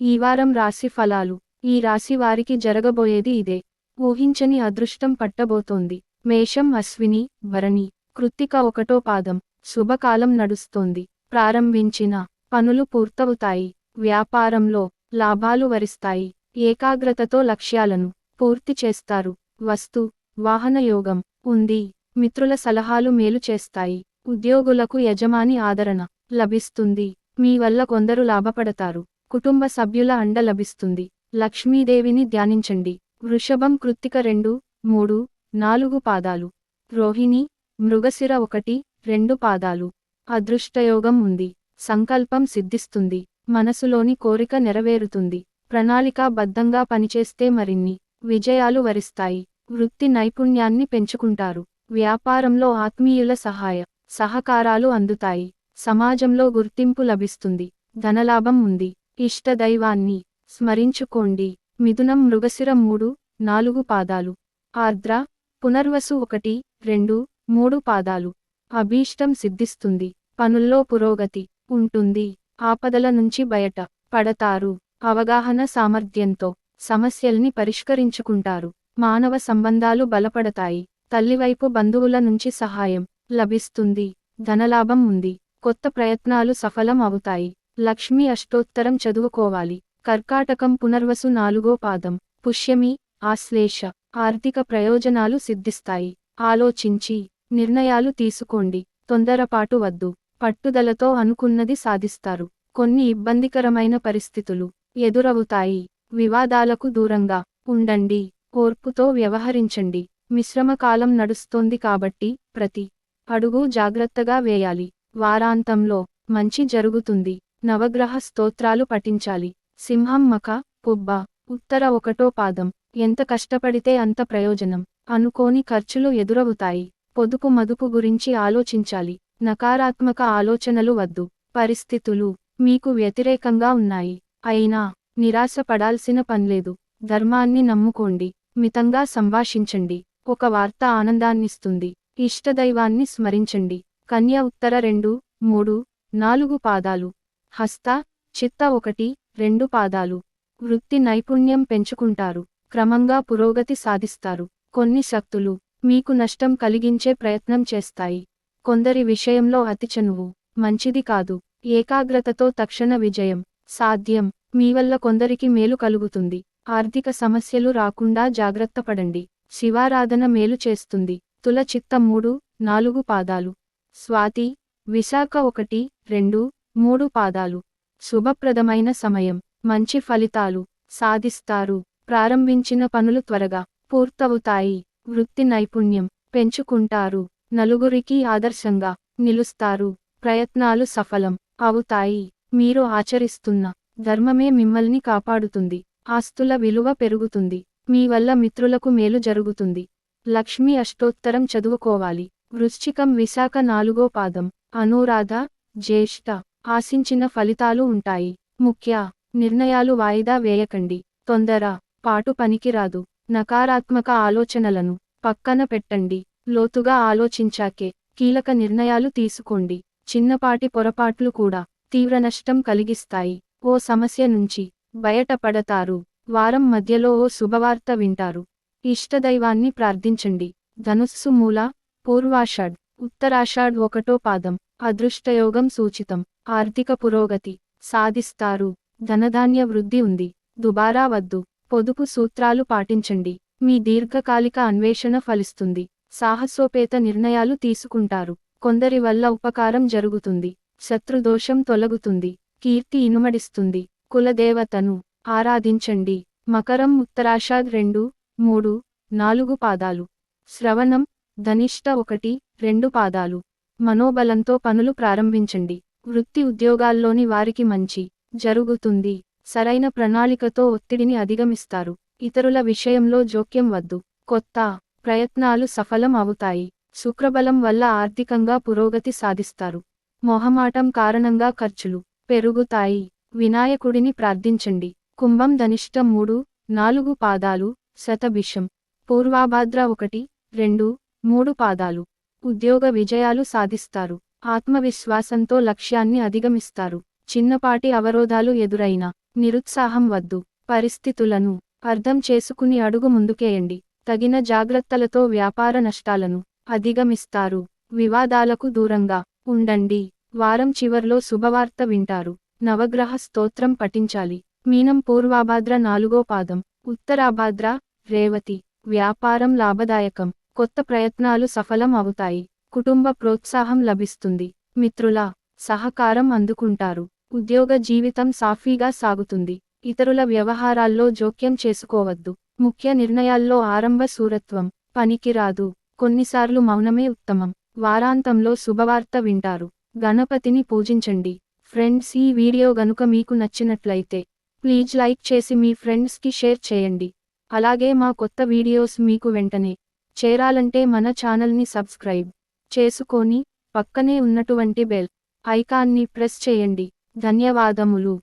ఈ వారం రాశి ఫలాలు. ఈ రాశి వారికి జరగబోయేది ఇదే. ఊహించని అదృష్టం పట్టబోతోంది. మేషం అశ్విని భరణి కృత్తిక ఒకటో పాదం. శుభకాలం నడుస్తోంది. ప్రారంభించిన పనులు పూర్తవుతాయి. వ్యాపారంలో లాభాలు వరిస్తాయి. ఏకాగ్రతతో లక్ష్యాలను పూర్తి చేస్తారు. వస్తు వాహన యోగం ఉంది మిత్రుల సలహాలు మేలు చేస్తాయి. ఉద్యోగులకు యజమాని ఆదరణ లభిస్తుంది. మీ వల్ల కొందరు లాభపడతారు. కుటుంబ సభ్యుల అండ లభిస్తుంది. లక్ష్మీదేవిని ధ్యానించండి. వృషభం కృత్తిక రెండు మూడు నాలుగు పాదాలు. రోహిణి మృగశిర ఒకటి రెండు పాదాలు. అదృష్టయోగం ఉంది. సంకల్పం సిద్ధిస్తుంది. మనసులోని కోరిక నెరవేరుతుంది. ప్రణాళికాబద్ధంగా పనిచేస్తే మరిన్ని విజయాలు వరిస్తాయి. వృత్తి నైపుణ్యాన్ని పెంచుకుంటారు. వ్యాపారంలో ఆత్మీయుల సహాయ సహకారాలు అందుతాయి. సమాజంలో గుర్తింపు లభిస్తుంది. ధనలాభం ఉంది. ఇష్టదైవాన్ని స్మరించుకోండి. మిథునం మృగశిర మూడు నాలుగు పాదాలు. ఆర్ద్ర పునర్వసు ఒకటి రెండు మూడు పాదాలు. అభీష్టం సిద్ధిస్తుంది. పనుల్లో పురోగతి ఉంటుంది. ఆపదల నుంచి బయట పడతారు. అవగాహన సామర్థ్యంతో సమస్యల్ని పరిష్కరించుకుంటారు. మానవ సంబంధాలు బలపడతాయి. తల్లివైపు బంధువుల నుంచి సహాయం లభిస్తుంది. ధనలాభం ఉంది. కొత్త ప్రయత్నాలు సఫలం అవుతాయి. లక్ష్మి అష్టోత్తరం చదువుకోవాలి. కర్కాటకం పునర్వసు నాలుగో పాదం. పుష్యమి ఆశ్లేష ఆర్థిక ప్రయోజనాలు సిద్ధిస్తాయి. ఆలోచించి నిర్ణయాలు తీసుకోండి. తొందరపాటు వద్దు. పట్టుదలతో అనుకున్నది సాధిస్తారు. కొన్ని ఇబ్బందికరమైన పరిస్థితులు ఎదురవుతాయి. వివాదాలకు దూరంగా ఉండండి. ఓర్పుతో వ్యవహరించండి. మిశ్రమ కాలం నడుస్తోంది కాబట్టి ప్రతి అడుగు జాగ్రత్తగా వేయాలి. వారాంతంలో మంచి జరుగుతుంది. నవగ్రహ స్తోత్రాలు పఠించాలి. సింహం మక పుబ్బ ఉత్తర ఒకటో పాదం. ఎంత కష్టపడితే అంత ప్రయోజనం. అనుకోని ఖర్చులు ఎదురవుతాయి. పొదుపు మదుపు గురించి ఆలోచించాలి. నకారాత్మక ఆలోచనలు వద్దు. పరిస్థితులు మీకు వ్యతిరేకంగా ఉన్నాయి. అయినా నిరాశ పడాల్సిన పన్లేదు ధర్మాన్ని నమ్ముకోండి. మితంగా సంభాషించండి. ఒక వార్త ఆనందాన్నిస్తుంది. ఇష్టదైవాన్ని స్మరించండి. కన్య ఉత్తర రెండు మూడు నాలుగు పాదాలు. హస్త చిత్త ఒకటి రెండు పాదాలు. వృత్తి నైపుణ్యం పెంచుకుంటారు. క్రమంగా పురోగతి సాధిస్తారు. కొన్ని శక్తులు మీకు నష్టం కలిగించే ప్రయత్నం చేస్తాయి. కొందరి విషయంలో అతి చనువు మంచిది కాదు. ఏకాగ్రతతో తక్షణ విజయం సాధ్యం మీ వల్ల కొందరికి మేలు కలుగుతుంది. ఆర్థిక సమస్యలు రాకుండా జాగ్రత్త పడండి. శివారాధన మేలు చేస్తుంది. తుల చిత్త మూడు నాలుగు పాదాలు. స్వాతి విశాఖ ఒకటి రెండు మూడు పాదాలు. శుభప్రదమైన సమయం. మంచి ఫలితాలు సాధిస్తారు. ప్రారంభించిన పనులు త్వరగా పూర్తవుతాయి. వృత్తి నైపుణ్యం పెంచుకుంటారు. నలుగురికి ఆదర్శంగా నిలుస్తారు. ప్రయత్నాలు సఫలం అవుతాయి. మీరు ఆచరిస్తున్న ధర్మమే మిమ్మల్ని కాపాడుతుంది. ఆస్తుల విలువ పెరుగుతుంది. మీ వల్ల మిత్రులకు మేలు జరుగుతుంది. లక్ష్మి అష్టోత్తరం చదువుకోవాలి. వృశ్చికం విశాఖ నాలుగో పాదం. అనురాధ జ్యేష్ఠ ఆశించిన ఫలితాలు ఉంటాయి. ముఖ్య నిర్ణయాలు వాయిదా వేయకండి. తొందర పాటు పనికిరాదు. నకారాత్మక ఆలోచనలను పక్కన పెట్టండి. లోతుగా ఆలోచించాకే కీలక నిర్ణయాలు తీసుకోండి. చిన్నపాటి పొరపాట్లు కూడా తీవ్ర నష్టం కలిగిస్తాయి. ఓ సమస్య నుంచి బయటపడతారు. వారం మధ్యలో ఓ శుభవార్త వింటారు. ఇష్టదైవాన్ని ప్రార్థించండి. ధనుస్సు మూల పూర్వాషాఢ్. ఉత్తరాషాఢ్ ఒకటో పాదం అదృష్టయోగం సూచితం ఆర్థిక పురోగతి సాధిస్తారు ధనధాన్య వృద్ధి ఉంది దుబారా వద్దు పొదుపు సూత్రాలు పాటించండి మీ దీర్ఘకాలిక అన్వేషణ ఫలిస్తుంది సాహసోపేత నిర్ణయాలు తీసుకుంటారు కొందరి వల్ల ఉపకారం జరుగుతుంది శత్రుదోషం తొలగుతుంది కీర్తి ఇనుమడిస్తుంది కులదేవతను ఆరాధించండి మకరం ఉత్తరాషాఢ్ రెండు మూడు నాలుగు పాదాలు శ్రవణం ధనిష్ట ఒకటి రెండు పాదాలు. మనోబలంతో పనులు ప్రారంభించండి. వృత్తి ఉద్యోగాల్లోని వారికి మంచి జరుగుతుంది. సరైన ప్రణాళికతో ఒత్తిడిని అధిగమిస్తారు. ఇతరుల విషయంలో జోక్యం వద్దు. కొత్త ప్రయత్నాలు సఫలం అవుతాయి. శుక్రబలం వల్ల ఆర్థికంగా పురోగతి సాధిస్తారు. మొహమాటం కారణంగా ఖర్చులు పెరుగుతాయి. వినాయకుడిని ప్రార్థించండి. కుంభం ధనిష్ట మూడు నాలుగు పాదాలు శతభిషం. పూర్వాభాద్ర ఒకటి రెండు మూడు పాదాలు. ఉద్యోగ విజయాలు సాధిస్తారు. ఆత్మవిశ్వాసంతో లక్ష్యాన్ని అధిగమిస్తారు. చిన్నపాటి అవరోధాలు ఎదురైనా నిరుత్సాహం వద్దు. పరిస్థితులను అర్థం చేసుకుని అడుగు ముందుకేయండి. తగిన జాగ్రత్తలతో వ్యాపార నష్టాలను అధిగమిస్తారు. వివాదాలకు దూరంగా ఉండండి. వారం చివర్లో శుభవార్త వింటారు. నవగ్రహ స్తోత్రం పఠించాలి. మీనం పూర్వాభాద్ర నాలుగో పాదం. ఉత్తరాభాద్ర రేవతి. వ్యాపారం లాభదాయకం. కొత్త ప్రయత్నాలు సఫలం అవుతాయి. కుటుంబ ప్రోత్సాహం లభిస్తుంది. మిత్రుల సహకారం అందుకుంటారు. ఉద్యోగ జీవితం సాఫీగా సాగుతుంది. ఇతరుల వ్యవహారాల్లో జోక్యం చేసుకోవద్దు. ముఖ్య నిర్ణయాల్లో ఆరంభ సూరత్వం. పనికిరాదు కొన్నిసార్లు మౌనమే ఉత్తమం. వారాంతంలో శుభవార్త వింటారు. గణపతిని పూజించండి. ఫ్రెండ్స్ ఈ వీడియో గనుక మీకు నచ్చినట్లయితే ప్లీజ్ లైక్ చేసి మీ ఫ్రెండ్స్కి షేర్ చేయండి. అలాగే మా కొత్త వీడియోస్ మీకు వెంటనే చేరాలంటే మన ఛానల్ని సబ్స్క్రైబ్ చేసుకొని పక్కనే ఉన్నటువంటి బెల్ ఐకాన్ని ప్రెస్ చేయండి. ధన్యవాదములు.